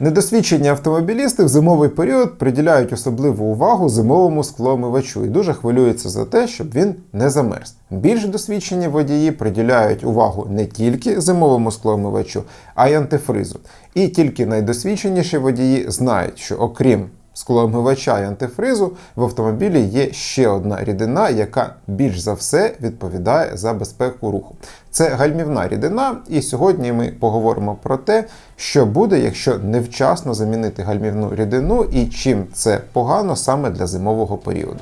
Недосвідчені автомобілісти в зимовий період приділяють особливу увагу зимовому скломивачу і дуже хвилюються за те, щоб він не замерз. Більш досвідчені водії приділяють увагу не тільки зимовому скломивачу, а й антифризу. І тільки найдосвідченіші водії знають, що окрім склоомивача і антифризу в автомобілі є ще одна рідина, яка більш за все відповідає за безпеку руху. Це гальмівна рідина, і сьогодні ми поговоримо про те, що буде, якщо невчасно замінити гальмівну рідину і чим це погано саме для зимового періоду.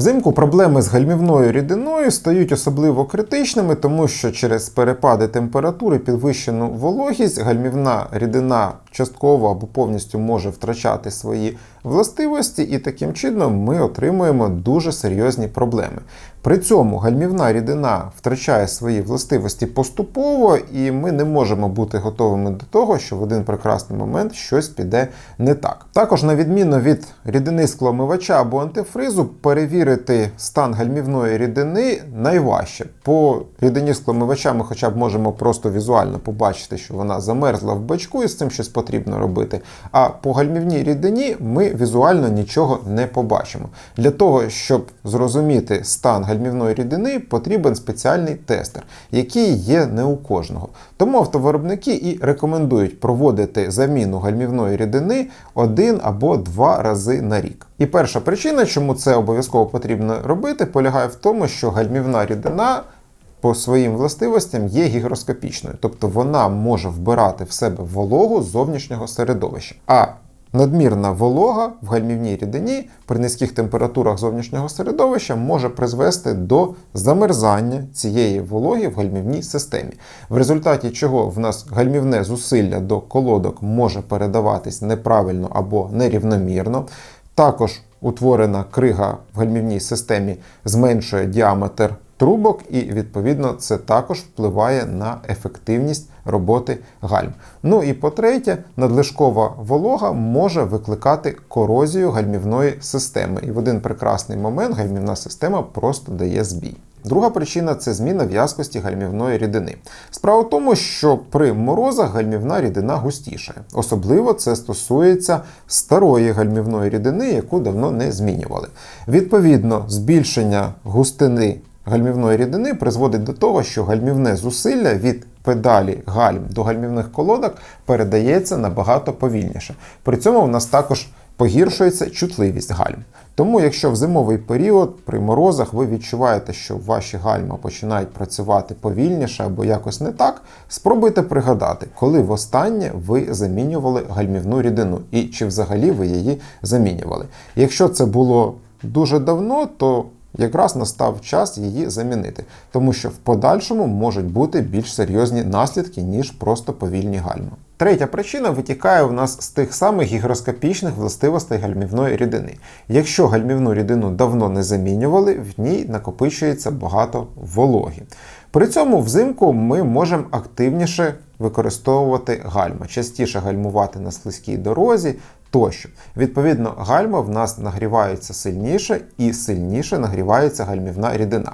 Взимку проблеми з гальмівною рідиною стають особливо критичними, тому що через перепади температури, підвищену вологість, гальмівна рідина частково або повністю може втрачати свої властивості, і таким чином ми отримуємо дуже серйозні проблеми. При цьому гальмівна рідина втрачає свої властивості поступово, і ми не можемо бути готовими до того, що в один прекрасний момент щось піде не так. Також, на відміну від рідини скломивача або антифризу, перевірити стан гальмівної рідини найважче. По рідині скломивача ми хоча б можемо просто візуально побачити, що вона замерзла в бачку, і з цим щось потрібно робити. А по гальмівній рідині ми візуально нічого не побачимо. Для того, щоб зрозуміти стан гальмівної рідини, потрібен спеціальний тестер, який є не у кожного. Тому автовиробники і рекомендують проводити заміну гальмівної рідини один або два рази на рік. І перша причина, чому це обов'язково потрібно робити, полягає в тому, що гальмівна рідина по своїм властивостям є гігроскопічною, тобто вона може вбирати в себе вологу зовнішнього середовища. А Надмірна волога в гальмівній рідині при низьких температурах зовнішнього середовища може призвести до замерзання цієї вологи в гальмівній системі, в результаті чого в нас гальмівне зусилля до колодок може передаватись неправильно або нерівномірно. Також утворена крига в гальмівній системі зменшує діаметр трубок, і відповідно це також впливає на ефективність роботи гальм. Ну і по-третє, надлишкова волога може викликати корозію гальмівної системи. І в один прекрасний момент гальмівна система просто дає збій. Друга причина це зміна в'язкості гальмівної рідини. Справа в тому, що при морозах гальмівна рідина густішає. Особливо це стосується старої гальмівної рідини, яку давно не змінювали. Відповідно, збільшення густини гальмівної рідини призводить до того, що гальмівне зусилля від педалі гальм до гальмівних колодок передається набагато повільніше. При цьому у нас також погіршується чутливість гальм. Тому, якщо в зимовий період при морозах ви відчуваєте, що ваші гальма починають працювати повільніше або якось не так, спробуйте пригадати, коли востаннє ви замінювали гальмівну рідину і чи взагалі ви її замінювали. Якщо це було дуже давно, то Якраз настав час її замінити, тому що в подальшому можуть бути більш серйозні наслідки, ніж просто повільні гальма. Третя причина витікає у нас з тих самих гігроскопічних властивостей гальмівної рідини. Якщо гальмівну рідину давно не замінювали, в ній накопичується багато вологі. При цьому взимку ми можемо активніше використовувати гальма, частіше гальмувати на слизькій дорозі тощо. Відповідно, гальма в нас нагріваються сильніше і сильніше нагрівається гальмівна рідина.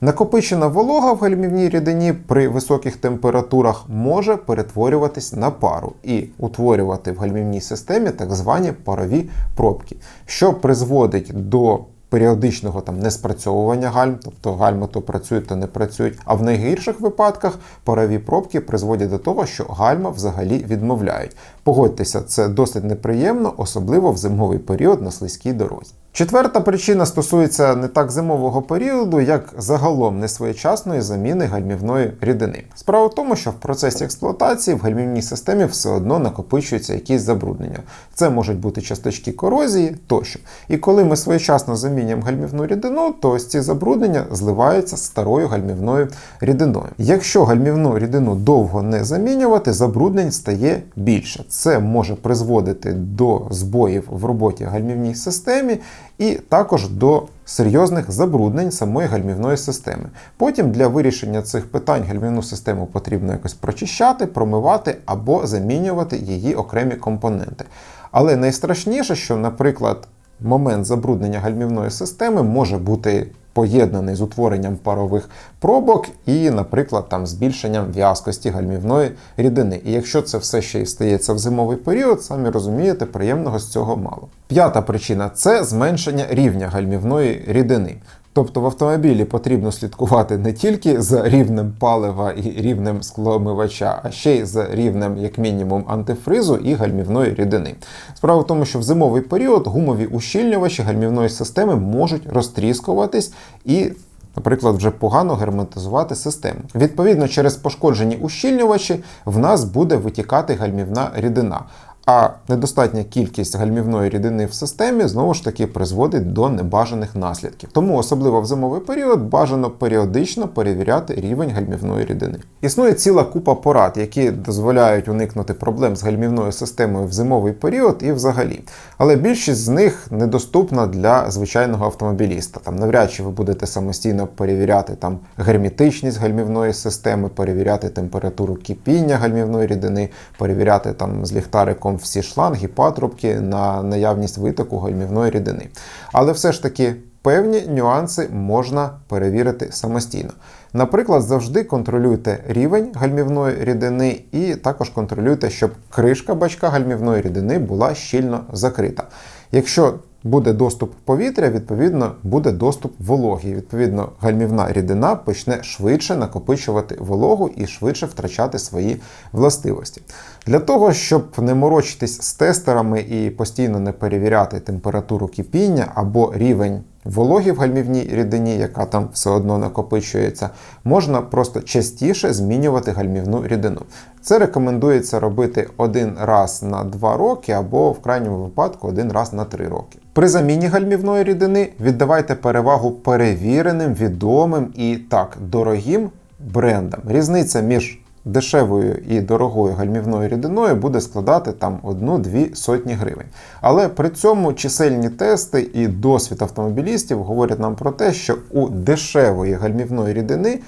Накопичена волога в гальмівній рідині при високих температурах може перетворюватись на пару і утворювати в гальмівній системі так звані парові пробки, що призводить до періодичного там неспрацьовування гальм, тобто гальми то працюють, то не працюють. А в найгірших випадках парові пробки призводять до того, що гальма взагалі відмовляють. Погодьтеся, це досить неприємно, особливо в зимовий період на слизькій дорозі. Четверта причина стосується не так зимового періоду, як загалом несвоєчасної заміни гальмівної рідини. Справа в тому, що в процесі експлуатації в гальмівній системі все одно накопичуються якісь забруднення. Це можуть бути часточки корозії тощо. І коли ми своєчасно замінюємо гальмівну рідину, то ось ці забруднення зливаються з старою гальмівною рідиною. Якщо гальмівну рідину довго не замінювати, забруднень стає більше. Це може призводити до збоїв в роботі гальмівній системі і також до серйозних забруднень самої гальмівної системи. Потім для вирішення цих питань гальмівну систему потрібно якось прочищати, промивати або замінювати її окремі компоненти. Але найстрашніше, що, наприклад, момент забруднення гальмівної системи може бути поєднаний з утворенням парових пробок і, наприклад, там збільшенням в'язкості гальмівної рідини. І якщо це все ще й стається в зимовий період, самі розумієте, приємного з цього мало. П'ята причина це зменшення рівня гальмівної рідини. Тобто в автомобілі потрібно слідкувати не тільки за рівнем палива і рівнем скломивача, а ще й за рівнем, як мінімум, антифризу і гальмівної рідини. Справа в тому, що в зимовий період гумові ущільнювачі гальмівної системи можуть розтріскуватись і. Наприклад, вже погано герметизувати систему. Відповідно, через пошкоджені ущільнювачі в нас буде витікати гальмівна рідина. А недостатня кількість гальмівної рідини в системі знову ж таки призводить до небажаних наслідків. Тому, особливо в зимовий період, бажано періодично перевіряти рівень гальмівної рідини. Існує ціла купа порад, які дозволяють уникнути проблем з гальмівною системою в зимовий період і взагалі. Але більшість з них недоступна для звичайного автомобіліста. Там навряд чи ви будете самостійно перевіряти там герметичність гальмівної системи, перевіряти температуру кипіння гальмівної рідини, перевіряти там з ліхтариком всі шланги, патрубки на наявність витоку гальмівної рідини. Але все ж таки певні нюанси можна перевірити самостійно. Наприклад, завжди контролюйте рівень гальмівної рідини і також контролюйте, щоб кришка бачка гальмівної рідини була щільно закрита. Якщо буде доступ повітря, відповідно буде доступ вологі. Відповідно, гальмівна рідина почне швидше накопичувати вологу і швидше втрачати свої властивості. Для того, щоб не морочитись з тестерами і постійно не перевіряти температуру кипіння або рівень вологі в гальмівній рідині, яка там все одно накопичується, можна просто частіше змінювати гальмівну рідину. Це рекомендується робити один раз на 2 роки або в крайньому випадку один раз на 3 роки. При заміні гальмівної рідини віддавайте перевагу перевіреним, відомим і так дорогим брендам. Різниця між дешевою і дорогою гальмівною рідиною буде складати там 1-2 сотні гривень. Але при цьому чисельні тести і досвід автомобілістів говорять нам про те, що у дешевої гальмівної рідини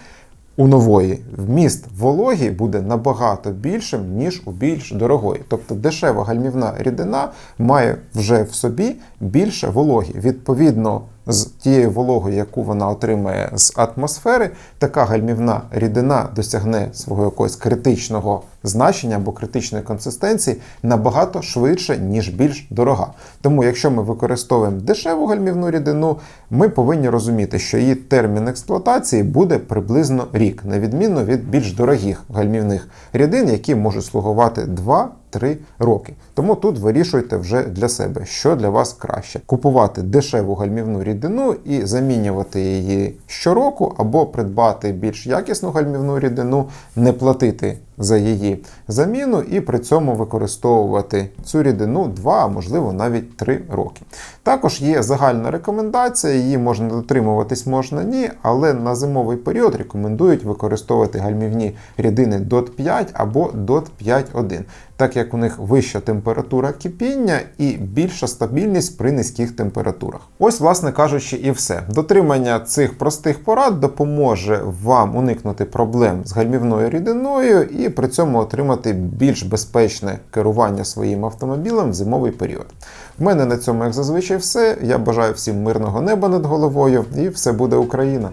у нової вміст вологі буде набагато більшим, ніж у більш дорогої. Тобто дешева гальмівна рідина має вже в собі більше вологі. Відповідно, з тією вологою, яку вона отримає з атмосфери, така гальмівна рідина досягне свого якогось критичного значення або критичної консистенції набагато швидше, ніж більш дорога. Тому, якщо ми використовуємо дешеву гальмівну рідину, ми повинні розуміти, що її термін експлуатації буде приблизно рік, на відміну від більш дорогих гальмівних рідин, які можуть слугувати 2 3 роки. Тому тут вирішуйте вже для себе, що для вас краще: купувати дешеву гальмівну рідину і замінювати її щороку, або придбати більш якісну гальмівну рідину, не платити за її заміну і при цьому використовувати цю рідину 2, а можливо навіть 3 роки. Також є загальна рекомендація, її можна дотримуватись, можна ні, але на зимовий період рекомендують використовувати гальмівні рідини DOT 5 або DOT 5.1, так як у них вища температура кипіння і більша стабільність при низьких температурах. Ось, власне кажучи, і все. Дотримання цих простих порад допоможе вам уникнути проблем з гальмівною рідиною і при цьому отримати більш безпечне керування своїм автомобілем в зимовий період. В мене на цьому, як зазвичай, все. Я бажаю всім мирного неба над головою, і все буде Україна!